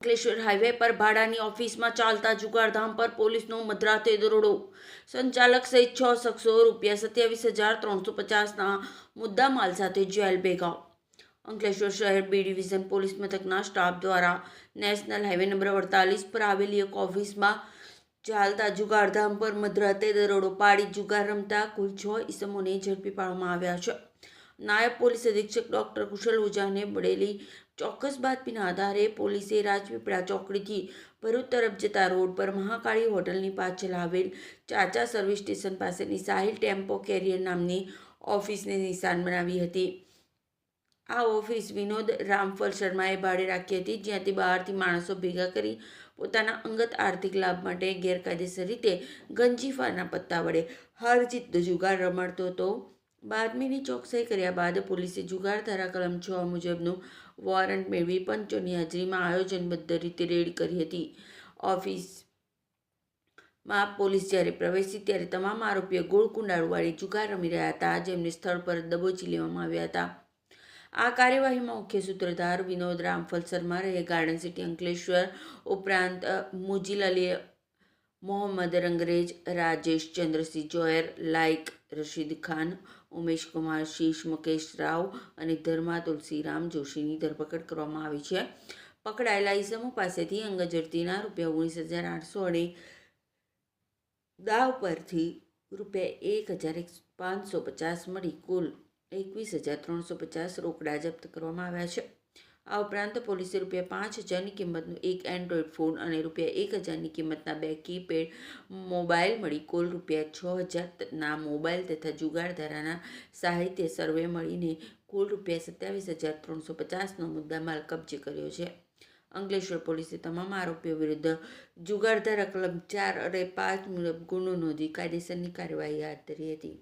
Ankleshwar highway પર ભાડાની ઓફિસમાં ચાલતા જુગારધામ પર પોલીસનો મધરાતે દરોડો. સંચાલક સહિત છ શખ્સો રૂપિયા સત્યાવીસ હજાર ત્રણસો પચાસના મુદ્દા માલ સાથે જેલ ભેગા. અંકલેશ્વર શહેર બી ડિવિઝન પોલીસ મથકના સ્ટાફ દ્વારા નેશનલ હાઈવે નંબર અડતાલીસ પર આવેલી એક ઓફિસમાં ચાલતા જુગારધામ પર મધરાતે દરોડો પાડી જુગાર રમતા કુલ છ ઈસમોને ઝડપી પાડવામાં આવ્યા છે. નાયબ પોલીસ અધિક્ષક ડૉક્ટર કુશલ ઓઝાને મળેલી ચોક્કસ બાતમીના આધારે પોલીસે રાજપીપળા ચોકડીથી ભરૂચ તરફ જતા રોડ પર મહાકાળી હોટલની પાછળ આવેલ ચાચા સર્વિસ સ્ટેશન પાસેની સાહિલ ટેમ્પો કેરિયર નામની ઓફિસને નિશાન બનાવી હતી. આ ઓફિસ વિનોદ રામફલ શર્માએ ભાડે રાખી હતી, જ્યાંથી બહારથી માણસો ભેગા કરી પોતાના અંગત આર્થિક લાભ માટે ગેરકાયદેસર રીતે ગંજીફાના પત્તા વડે હાર જીત જુગાર રમાડતો હતો. બાતમીની ચોકસાઈ કર્યા બાદ પોલીસે જુગાર ધારા કલમ છ મુજબનું વોરંટ મેળવી પંચોની હાજરીમાં આયોજનબદ્ધ રીતે રેડ કરી હતી. ઓફિસમાં પોલીસ જ્યારે પ્રવેશી ત્યારે તમામ આરોપીઓ ગોળ કુંડાળુવાળી જુગાર રમી રહ્યા હતા. જેમને સ્થળ પર દબોચી લેવામાં આવ્યા હતા. આ કાર્યવાહીમાં મુખ્ય સૂત્રધાર વિનોદ રામફલ શર્મા રહે ગાર્ડન સિટી અંકલેશ્વર ઉપરાંત મુજીલ અલી મોહમ્મદ રંગરેજ, રાજેશ ચંદ્રસિંહ જોયર, લાઇક રશીદ ખાન, ઉમેશ કુમાર, શીશ મુકેશ રાવ અને ધર્મા તુલસીરામ જોશીની ધરપકડ કરવામાં આવી છે. પકડાયેલા ઇસમો પાસેથી અંગઝડતીના રૂપિયા ઓગણીસ હજાર આઠસો અને દાવ પરથી રૂપિયા એક હજાર પાંચસો પચાસ મળી કુલ એકવીસ હજાર ત્રણસો પચાસ રોકડા જપ્ત કરવામાં આવ્યા છે. આ ઉપરાંત પોલીસે રૂપિયા પાંચ હજારની કિંમતનું એક એન્ડ્રોઈડ ફોન અને રૂપિયા એક હજારની કિંમતના બે કીપેડ મોબાઈલ મળી. કુલ રૂપિયા છ હજારના મોબાઈલ તથા જુગાર ધારાના સાહિત્ય સર્વે મળીને કુલ રૂપિયા સત્યાવીસ હજાર ત્રણસો પચાસનો મુદ્દામાલ કબજે કર્યો છે. અંકલેશ્વર પોલીસે તમામ આરોપીઓ વિરુદ્ધ જુગારધારા કલમ ચાર અને પાંચ મુજબ ગુનો નોંધી કાયદેસરની કાર્યવાહી હાથ ધરી હતી.